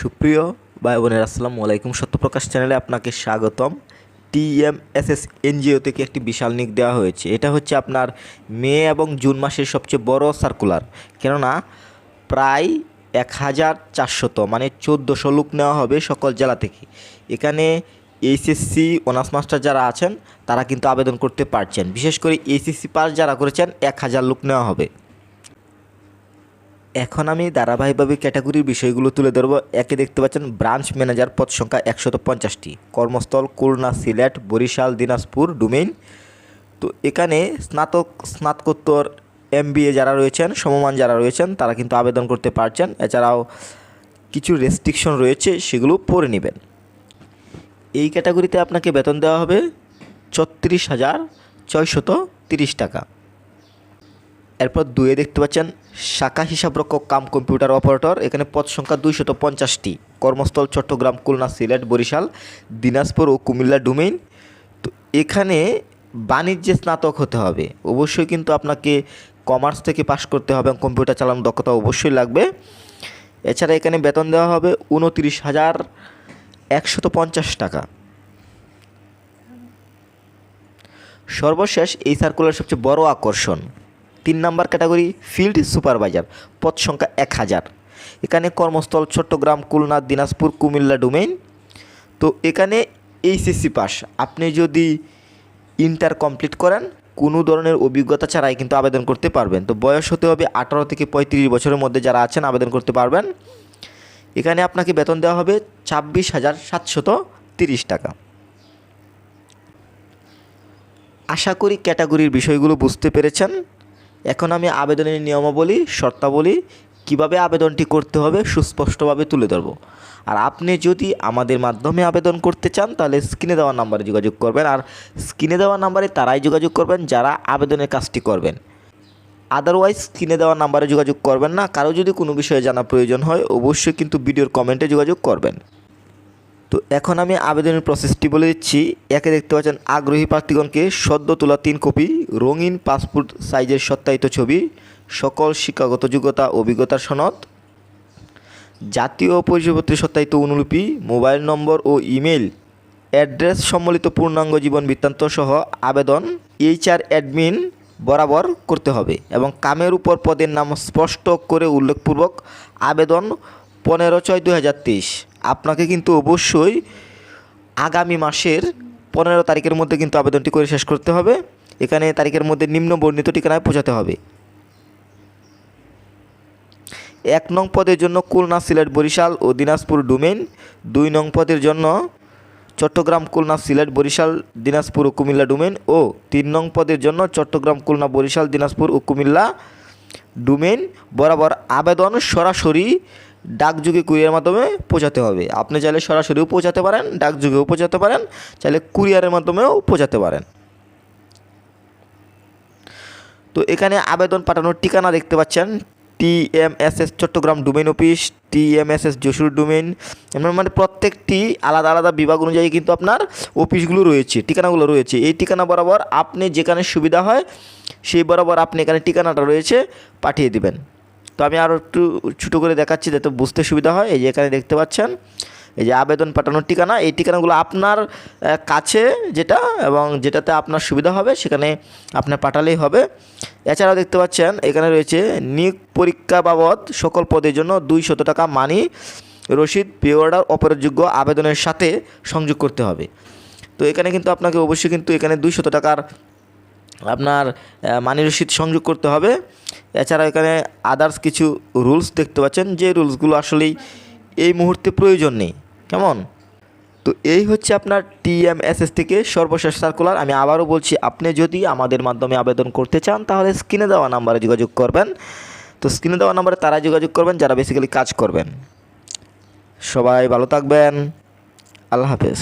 সুপ্রিয় ভাই বোনের, আসসালামু আলাইকুম। সত্যপ্রকাশ চ্যানেলে আপনাকে স্বাগতম। টিএমএসএস এনজিও থেকে একটি বিশাল নিক দেওয়া হয়েছে। এটা হচ্ছে আপনার মে এবং জুন মাসের সবচেয়ে বড় সার্কুলার কেননা, প্রায় এক হাজার চারশত মানে চোদ্দোশো লোক নেওয়া হবে সকল জেলা থেকে। এখানে এইচএসসি অনার্স মাস্টার যারা আছেন, তারা কিন্তু আবেদন করতে পারছেন। বিশেষ করে এইচএসসি পাস যারা করেছেন এক হাজার লোক নেওয়া হবে। এখন আমি ধারাবাহিকভাবে ক্যাটাগরির বিষয়গুলো তুলে ধরবো। একে দেখতে পাচ্ছেন, ব্রাঞ্চ ম্যানেজার পদ সংখ্যা একশত পঞ্চাশটি। কর্মস্থল, খুলনা, সিলেট, বরিশাল, দিনাজপুর, ডুমেইন। তো এখানে স্নাতক, স্নাতকোত্তর, এমবিএ যারা রয়েছেন, সমমান যারা রয়েছেন, তারা কিন্তু আবেদন করতে পারছেন। এছাড়াও কিছু রেস্ট্রিকশন রয়েছে, সেগুলো পড়ে নেবেন। এই ক্যাটাগরিতে আপনাকে বেতন দেওয়া হবে ছত্রিশ হাজার ছয়শত তিরিশ টাকা। এরপর দুয়ে দেখতে পাচ্ছেন শাখা হিসাবরক্ষক কাম কম্পিউটার অপারেটর, এখানে পদ সংখ্যা দুইশত পঞ্চাশটি। কর্মস্থল চট্টগ্রাম, খুলনা, সিলেট, বরিশাল, দিনাজপুর ও কুমিল্লা ডোমেইন। তো এখানে বাণিজ্যে স্নাতক হতে হবে। অবশ্যই কিন্তু আপনাকে কমার্স থেকে পাশ করতে হবে কম্পিউটার চালানোর দক্ষতা অবশ্যই লাগবে। এছাড়া এখানে বেতন দেওয়া হবে উনতিরিশ হাজার একশত পঞ্চাশ টাকা। সর্বশেষ এই সার্কুলার সবচেয়ে বড় আকর্ষণ। তিন নম্বর ক্যাটাগরি ফিল্ড সুপারভাইজার, পদ সংখ্যা এক হাজার। এখানে কর্মস্থল চট্টগ্রাম, খুলনা, দিনাজপুর, কুমিল্লা ডোমেইন তো এখানে এইচএসসি পাস। আপনি যদি ইন্টার কমপ্লিট করেন, কোনো ধরনের অভিজ্ঞতা ছাড়াই কিন্তু আবেদন করতে পারবেন। তো বয়স হতে হবে আঠারো থেকে পঁয়ত্রিশ বছরের মধ্যে যারা আছেন, আবেদন করতে পারবেন। এখানে আপনাকে বেতন দেওয়া হবে ছাব্বিশ হাজার সাতশত তিরিশ টাকা। আশা করি ক্যাটাগরির বিষয়গুলো বুঝতে পেরেছেন। এখন আমি আবেদনের নিয়মাবলী, শর্তাবলী কীভাবে আবেদনটি করতে হবে সুস্পষ্টভাবে তুলে ধরবো। আর আপনি যদি আমাদের মাধ্যমে আবেদন করতে চান, তাহলে স্ক্রিনে দেওয়া নাম্বারে যোগাযোগ করবেন। আর স্ক্রিনে দেওয়া নাম্বারে তারাই যোগাযোগ করবেন, যারা আবেদনের কাজটি করবেন। আদারওয়াইজ স্ক্রিনে দেওয়া নাম্বারে যোগাযোগ করবেন না। কারও যদি কোনো বিষয়ে জানা প্রয়োজন হয়, অবশ্যই কিন্তু ভিডিওর কমেন্টে যোগাযোগ করবেন। তো এখন আমি আবেদনের প্রসেসটি বলে দিচ্ছি। একে দেখতে পাচ্ছেন, আগ্রহী প্রার্থীগণকে সদ্য তোলা তিন কপি, রঙিন পাসপোর্ট সাইজের সত্যায়িত ছবি, সকল শিক্ষাগত যোগ্যতা অভিজ্ঞতার সনদ, জাতীয় পরিচয়পত্রের সত্যায়িত অনুলিপি, মোবাইল নম্বর ও ইমেল অ্যাড্রেস সম্বলিত পূর্ণাঙ্গ জীবন বৃত্তান্ত সহ আবেদন এইচআর অ্যাডমিন বরাবর করতে হবে এবং কামের উপর পদের নাম স্পষ্ট করে উল্লেখপূর্বক আবেদন পনেরো ছয় দু হাজার তেইশ। আপনাকে কিন্তু অবশ্যই আগামী মাসের পনেরো তারিখের মধ্যে কিন্তু আবেদনটি করে শেষ করতে হবে। এখানে তারিখের মধ্যে নিম্ন বর্ণিত ঠিকানায় পৌঁছাতে হবে। এক নং পদের জন্য খুলনা সিলেট বরিশাল ও দিনাজপুর ডোমেইন। দুই নং পদের জন্য চট্টগ্রাম, খুলনা সিলেট, বরিশাল, দিনাজপুর ও কুমিল্লা ডোমেইন ও তিন নং পদের জন্য চট্টগ্রাম, খুলনা, বরিশাল, দিনাজপুর ও কুমিল্লা ডোমেইন। বরাবর আবেদন সরাসরি ডাকযোগে কুরিয়ারের মাধ্যমে পৌঁছাতে হবে। আপনি চাইলে সরাসরিও পৌঁছাতে পারেন, ডাকযোগেও পৌঁছাতে পারেন, চাইলে কুরিয়ারের মাধ্যমেও পৌঁছাতে পারেন। তো এখানে আবেদন পাঠানোর ঠিকানা দেখতে পাচ্ছেন, TMSS Chittagong domain office, TMSS Jessore domain. মানে প্রত্যেকটি আলাদা আলাদা বিভাগ অনুযায়ী কিন্তু আপনার অফিসগুলো রয়েছে, ঠিকানাগুলো রয়েছে। এই ঠিকানা বরাবর আপনি যেখানে সুবিধা হয়, সেই বরাবর আপনি এখানে ঠিকানাটা রয়েছে, পাঠিয়ে দিবেন। তো আমি আরও একটু ছোটো করে দেখাচ্ছি যাতে বুঝতে সুবিধা হয়। এই যে এখানে দেখতে পাচ্ছেন, এই যে আবেদন পাঠানোর ঠিকানা, এই ঠিকানাগুলো আপনার কাছে যেটা এবং যেটাতে আপনার সুবিধা হবে সেখানে আপনার পাঠালেই হবে। এছাড়াও দেখতে পাচ্ছেন, এখানে রয়েছে নিয়োগ পরীক্ষা বাবদ সকল পদের জন্য দুই শত টাকা মানি, রসিদ পে অর্ডার অপরাধযোগ্য আবেদনের সাথে সংযোগ করতে হবে। তো এখানে কিন্তু আপনাকে অবশ্যই কিন্তু এখানে দুই শত টাকার আপনার মানি রসিদ সংযোগ করতে হবে। এছাড়া এখানে আদার্স কিছু রুলস দেখতে পাচ্ছেন, যে রুলসগুলো আসলেই এই মুহূর্তে প্রয়োজন নেই। কেমন? তো এই হচ্ছে আপনার টিএমএসএস থেকে সর্বশেষ সার্কুলার আমি আবারও বলছি, আপনি যদি আমাদের মাধ্যমে আবেদন করতে চান, তাহলে স্ক্রিনে দেওয়া নাম্বারে যোগাযোগ করবেন। তো স্ক্রিনে দেওয়া নাম্বারে তারাই যোগাযোগ করবেন, যারা বেসিক্যালি কাজ করবেন। সবাই ভালো থাকবেন। আল্লাহ হাফেজ।